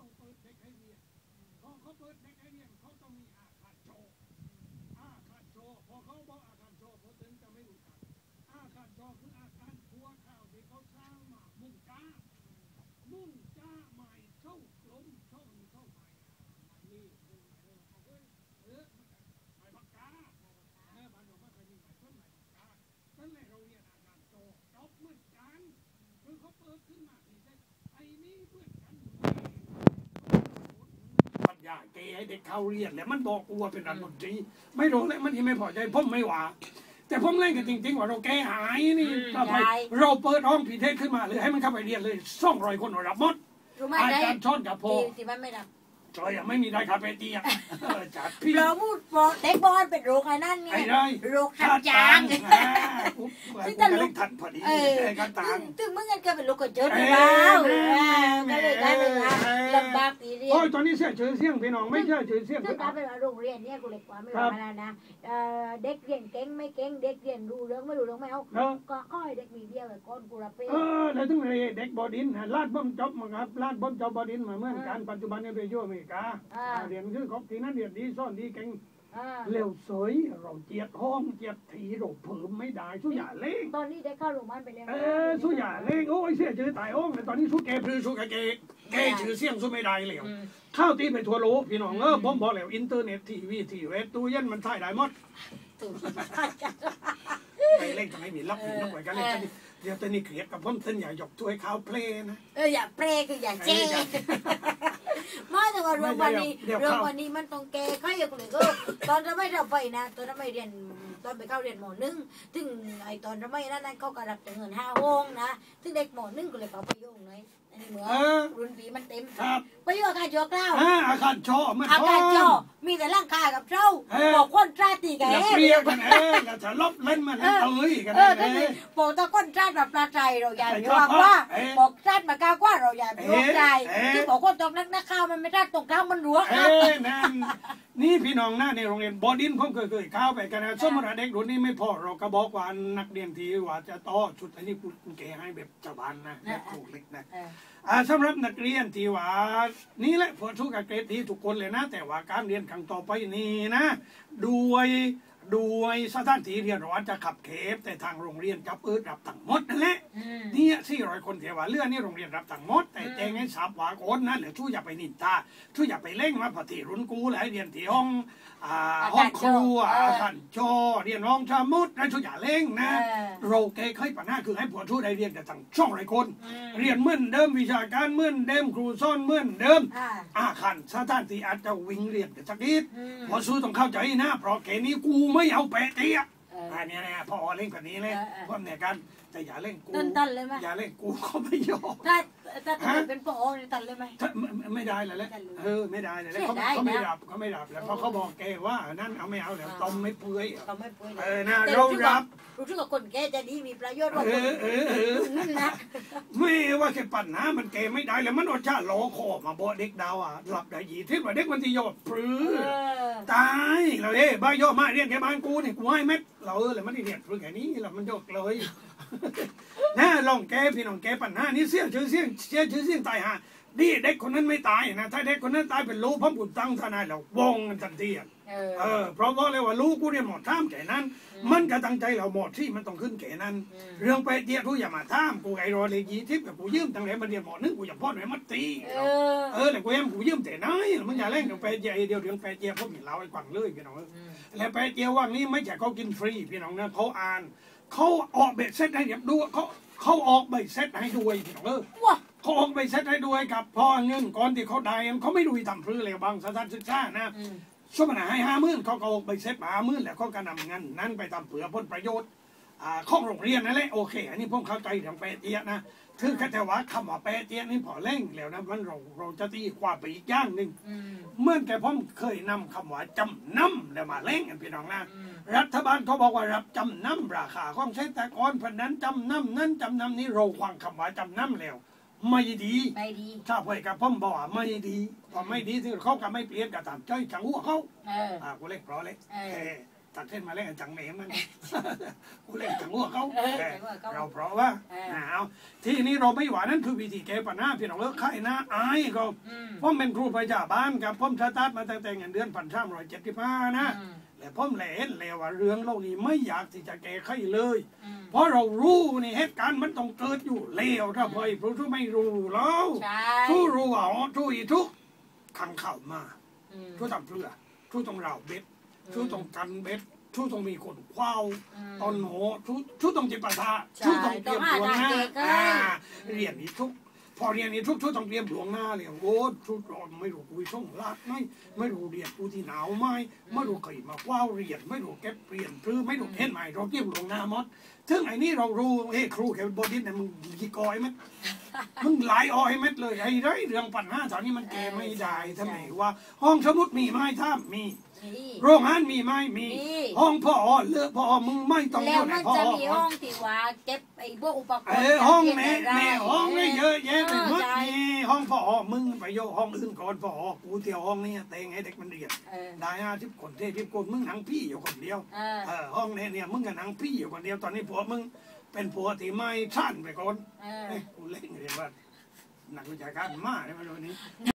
ต้องเปิดเด็กให้เรียนพอเขาเปิดเด็กให้เรียนเขาต้องมีอาคารโชว์อาคารโชว์พอเขาบอกอาคารโชว์เขาถึงจะไม่รู้จักอาคารโชว์คืออาคารครัวข้าวที่เขาสร้างมามุ่งจ้า มุ่งจ้าใหม่เช่ากลมเช่านี่เช่าใหม่ใหม่นี่เออเออใหม่ปากกาเออบ้านเราไม่เคยมีใหม่ต้นใหม่ปากกานั่นแหละเราเรียนอาการโจจบเหมือนกันคือเขาเปิดขึ้นมาทีได้ไอ้นี่เหมือนกันปัญญาเก ให้เด็กเข้าเรียนแล้วมันบอกกูว่าเป็นรัฐมนตรีไม่รู้แล้วมันที่ไม่พอใจผมไม่ว่าแต่ผมเล่นกันจริง ๆ ว่าเราแก้หายนี่อืมต่อไปได้เราเปิดห้องพิเทศขึ้นมาเลยให้มันเข้าไปเรียนเลยสองร้อยคนรับหมดรู้ไหมอาได้จารย์ชอนกับโพที่ที่มันไม่ดับ จอยยังไม่มีได้คาเฟ่ตีอะเออจัดพี่เราพูดบอกเด็กบอลเป็นโรคไอ้นั่นไงไอ้ได้โรคหัดจางอ่ากูกูก็เล่นทันพอดีเออไอ้กันต่างตึงมึงกันก็เป็นลูกกระจดอยู่แล้วเออก็เลยได้เลยนะลำบากปีเรียนโอ้ยตอนนี้เสียชื่อเสียงพี่น้องไม่ใช่ชื่อเสียงซึ่งถ้าเป็นว่าโรงเรียนเนี่ยกูเล็กกว่าไม่ว่าอะไรนะเอ่อเด็กเรียนเก่งไม่เก่งเด็กเรียนรู้เรื่องไม่รู้เรื่องไม่เอาเออก็ค่อยเด็กมีเดียวกับก้อนกูรับเป้เออแล้วถึงเด็กบอดินลาดบ่มจบมาครับลาดบ่มจบบอดินมาเหมือนกันปัจจุบันเนี่ยไปอยู่อเมริกาเรียนคือของที่นั่นเรียนดีซ่อนดีเก่งอ่าเร็วสวยเราเจียดห้องเจียดถีเราเพิ่มไม่ได้สู้อย่าเล่งตอนนี้ได้เข้าโรงพยาบาลไปแล้วเออสู้อย่าเล่งโอ้ยเสียชื่อตายห้องเลยตอนนี้สู้แกพลือสู้กะเกแกชื่อเสียงสู้ไม่ได้เลยอืมข้าวตีไปทั่วโลกพี่น้องเออผมบอกแล้วอินเทอร์เน็ตทีวีทีเวทตู้เย็นมันใช้ได้หมดถูกไปเล่นทำไมมีรับผิดรับไว้กันเล่นกันนี่เดี๋ยวตอนนี้เกลียดกับผมเส้นใหญ่หยกถ้วยข้าวเพลนะเอออย่าเปรย์คืออย่าเจ๊ ไม่แต่ว่าโรงพยาบาลนี้เดี๋ยวโรงเข้าพยาบาลนี้มันต้องแก้ไขอย่างเลยก็ตอนทำไมเราไปนะตอนทำไมเรียนตอนไปเข้าเรียนหมอหนึ่งถึงไอตอนทำไมนั้นนั้นเขาก็รับแต่เงินห้าห้องนะถึงเด็กหมอหนึ่งก็เลยเขาไปโยงเลยอันนี้ เหมือนเออรุ่นปีมันเต็มครับไปอยู่อาการโยกเล่าอ่าอาคารชอมันอาชอการโจมีแต่ร่างกายกับเจ้าเออบอกคนตราตีกันอย่าเอเปรียกกันเองอย่าจะลบเล่นมันให้เอ้ยกันเออเอนั่นสิงบอกตะก้นตราแบบปลาใจเราอย่าไอ้ไปชอบว่าว่าเอ๊ะบอกตราดมากากว่าเราอย่าไปว่าใจเอ๊ะที่บอกคนตรงนักนักข้าวมันไม่ได้ตรงกลางมันรัวคเอ้รับยนั่นนี่พี่น้องหน้าในโรงเรียนบอดินผมเคยเคยเข้าไปกันนะสมมติว่าเด็กรุ่นนี้ไม่พอเราก็บอกว่านักเรียนที่ว่าจะต่อชุดอันนี้กูเกให้แบบชาวบ้านนะแบบถูกเล็กนะเอออ่าสำหรับนักเรียนที่ว่านี่แหละพอทุกกับเกรดดีทุกคนเลยนะ แต่ว่าการเรียนครั้งต่อไปนี่นะ ด้วย ด้วยสถานที่เรียนเราอาจจะขับเขฟแต่ทางโรงเรียนจับเอิดรับต่างหมดนั่นแหละอืมเนี่ยสี่ร้อยคนเทว่าเรื่องนี่โรงเรียนรับต่างหมด แต่แจ้งให้ทราบว่าโอนนะเดี๋ยวช่วยอย่าไปนินทาช่วยอย่าไปเล่งมาปฏิรุนกูเลยเรียนที่ห้องอ่าห้องครัวอาคารจอเรียนห้องชามุดแล้วช่วยอย่าเล่งนะเออเราแก้ไขปัญหาคือให้ผัวช่วยได้เรียนกันทั้งช่องร้อยคนอืมเรียนเหมือนเดิมวิชาการเหมือนเดิมครูสอนเหมือนเดิมอ่าอาคันสถานที่อาจจะวิ่งเรียนกันสักนิดอืมพอสู้ต้องเข้าใจนะเพราะแกนี้กูไม่เอาแปะ เตี้ยเอออันนี้นะพอเล่นแบบนี้เลยเออเออพวกเนี่ยกันแต่อย่าเล่นกูตันตันเลยไหมอย่าเล่นกูเขาไม่ยอมถ้าถ้าถ้าเป็นปอนี่ตันเลยไหมถ้าไม่ไม่ได้เลยแหละไม่ได้เลยเออไม่ได้เลยแหละเสียเขาดายเขาไม่นะรับเขาไม่รับแล้วเพราะเขาบอกแกว่านั่นเอาไม่เอาแล้วอ่าต้มไม่เปื่อยเขาไม่ป่วยเลเอยอนะเรารับรู้สึกว่าคนแก่จะดีมีประโยชน์กว่าเอคนอเออเออนั่นนะไม่ว่าแค่ปัญหามันแกไม่ได้แล้วมันอดชาล้อคอมาบอกเด็กดาวอะหลับได้ยีทิพย์ว่าเด็กมันที่ยอดปรื้เอออตายเราเอ้บ้าย่อมาเรียนแค่บ้านกูนี่กูให้เม็ดเราเออเลยไม่ได้เรียนเพื่อแค่นี้เรามันยกเลย นะลองแกพี่น้องแกปัญหานี้เสียชื่อเสียงเสียชื่อเสียงตายฮะดีเด็กคนนั้นไม่ตายนะถ้าเด็กคนนั้นตายเป็นลูกพ่อบุญตั้งทนายเราวงกันทันทีอะเออเออเพราะว่าเลยว่าลูกกูเนี่ยหมดท่ามแก่นั้น มันก็ตั้งใจเราหมดที่มันต้องขึ้นแก่นั้นอืมเรื่องไปเดียทุอย่ามาท่ามกูไอ้รอเลยยีทิพย์กับกูยืมตั้งแต่มาเรียนหมอนึงกูอย่าพ่อหน่อยมัดตีเออเออแล้วกูเอ็มกูยืมแต่น้อยมึงอย่าเล่นกับแปรเจียเดียวเรื่องแปรเจียพวกมีเราไอ้กวางเลยพี่น้องแล้วแปรเจียว่างนี้ไม่ใช่เขากินฟรีพี่น้องนะเขาอ่าน เขาออกเบ็ดเซ็ตให้เรียบดูเขาเขาออกใบเซ็ตให้ด้วยพี่น้องเออว้าเขาออกใบเซ็ตให้ด้วยกับพ่อเงินก่อนที่เขาได้เขาไม่ดูทำฟรีเลยบางสถานศึกษานะอืมสมนาให้ห้าหมื่นเขาก็ออกใบเซ็ตมาห้าหมื่นแล้วเขาก็นำเงินนั้นไปทำเผื่อผลประโยชน์อ่า ของโรงเรียนนั่นแหละโอเค อันนี้ผมเข้าใจเรื่องแปรเจียนะคือแค่แต่ว่าคำว่าแปรเจียนี่พอเล่งแล้วนะมันเราเราจะตีความไปอีกอย่างหนึ่งอืมเมื่อแต่ผมเคยนำคำว่าจำนำแล้วมาเล่งกันพี่น้องนะอืมรัฐบาลเขาบอกว่ารับจำนำราคาของเกษตรกรพันนั้นจำนำนั้นจำนำนี้เราฟังคำว่าจำนำแล้วไม่ดีไปดีถ้าเพื่อนกับผมบอกว่าไม่ดีพอไม่ดีที่เขาก็ไม่เปลี่ยนก็ตามใจจังหัวเขาเอออ่ากูเล็กเพราะเล็กเออเออ ตัดเส้นมาเล่นกับจังเหมมันกูเล่นจังหัวเขาเออจังหัวเขาเราเพราะว่าเออเอาที่นี้เราไม่หวานั่นคือวิธีแก้ปัญหาพี่น้องเลิกไข่นะอายก็อืมผมเป็นครูประจาบ้านครับผมสตาร์ทมาตั้งแต่เงินเดือนพันสามร้อยเจ็ดสิบห้านะอืมและผมแหลเห็นแล้วว่าเรื่องโลกนี้ไม่อยากที่จะแก้ไขเลยอืมเพราะเรารู้นี่เหตุการณ์มันต้องเกิดอยู่แล้วถ้าพอยผู้ที่ไม่รู้แล้วใช่ทุรู้ว่าอ๋อทุอีทุกขังเข่ามาอืมทุทำเพื่อทุต้องเราเบ็ด อืมทุต้องกันเบ็ดทุต้องมีคนคว้าวมตอนโหทุทุต้องจิตประทาใช่ทุต้องเตรียมต้องหลวงหาหน้าทางแก้ไขอ่าอืมเรียนนี้ทุกพอเรียนนี้ทุกทุกต้องเตรียมหลวงหน้าเลยโอ้ทุกไม่รู้กุยช่องลาดไหมไม่รู้เรียนกูที่หนาวไหมไม่รู้เคยมาคว้าวเรียนไม่รู้เก็บเรียนพรือไม่รู้เห็นไหมเราเตรียมหลวงหน้าหมดถึงไอ้นี่เรารู้เฮ้ยครูแค่บดินเนี่ยมึงกี่กอยไห มมึงหลายออยเม็ดเลยไอ้ไรเรื่องปัญหาตอนนี้มันแก้ไม่ได้ทำไมว่า ห้องสมุดมีไหมถ้ามีนี่โรงงานมีไหมมี มี ห้องพ่อเลือกพ่อมึงไม่ต้องแล้อวยู่ในมันพ่อจะมีห้องที่ว่าเก็บไอ้พวกอุปกรเอณ์อห้องการแม่เรียนได้แม่ห้องนี่เยอะแยะไปหมดใช่นี่ห้องพ่อมึงไปโยกห้องอื่นก่อนพ่อกูเที่ยวห้องนี้แต่งให้เด็กมันเรียนเออได้ห้าสิบคนเทสิบคนมึงหนังพี่อยู่คนเดียวเออเออห้องนี้เนี่ยมึงกับหนังพี่อยู่คนเดียวตอนนี้ผัวมึง เป็นผัวที่ไม่สั้นไปก่อนเออเอ้ยกูเล่นเรียนว่านักวิชาการมากเลยมาวันนี้